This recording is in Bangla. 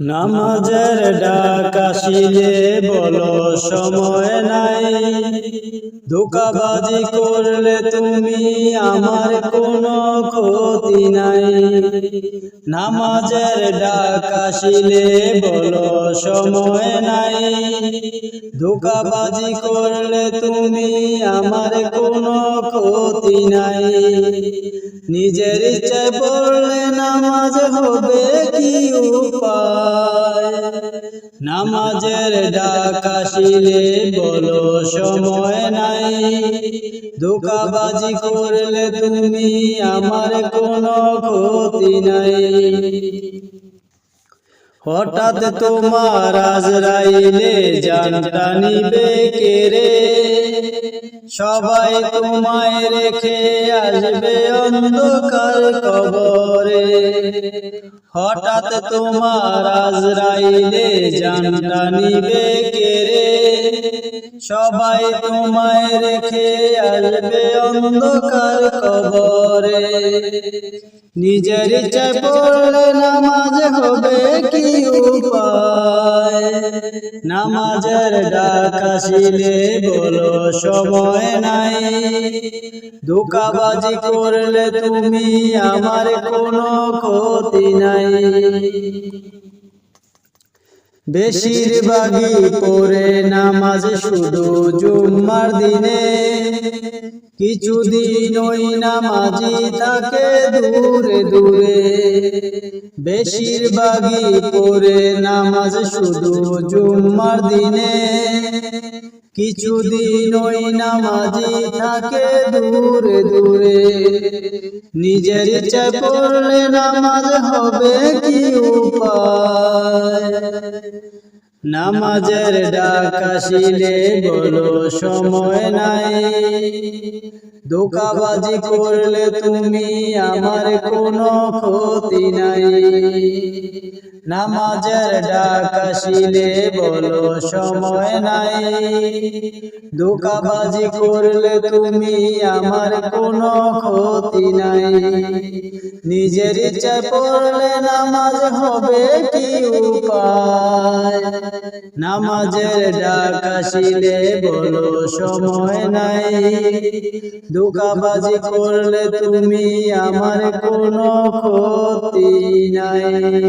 নামাজের ডাক আসিলে বলো সময় নাই। ধোকাবাজি করলে তুমি আমার কোনো ক্ষতি নাই। নামাজের ডাক আসিলে বলো সময় নাই। ধোকাবাজি করলে তুমি আমার কোনো ক্ষতি নাই। নিজের ইচ্ছায় পড়লে নামাজ হবে কি উপায়? নামাজের ডাকাশিলে বলো সময় নাই। ধোকাবাজি করলে তুমি আমার কোনো ক্ষতি নাই। হঠাৎ তোমার আজরাইলে জানটা নিবে কেড়ে সবাই তোমায় রেখে আসবে অন্ধকার কবরে। হঠাৎ তোমার আজরাইলে জানটা নিবে রে? সবাই তোমায় রেখে আসবে অন্ধকার কবরে। নিজের ইচ্ছায় পড়লে নামাজ হবে কি নামাজের ডাক আসিলে বলো, সময় নাই। ধোকাবাজি করলে তুমি আমার কোনো ক্ষতি নাই। বেশিরভাগই পড়ে নামাজ শুধু জুম্মার দিনে। কিছুদিন ওই নামাজি থাকে দূরে দূরে। বেশিরভাগই পড়ে নামাজ শুধু জুম্মার দিনে। কিছুদিন ওই নামাজি থাকে দূরে দূরে। নিজের ইচ্ছায় নামাজ হবে কি উপায়? নামাজের ডাক আসিলে বলো সময় নাই। ধোকাবাজি করলে তুমি আমার কোনো ক্ষতি নাই। নামাজের ডাক আসিলে বলো সময় নাই। ধোকাবাজি করলে তুমি আমার কোনো ক্ষতি নাই। নিজের ইচ্ছা পড়লে নামাজ হবে কি উপায়? নামাজের ডাক আসিলে বলো সময় নাই। ধোকাবাজি করলে তুমি আমার কোনো ক্ষতি নাই।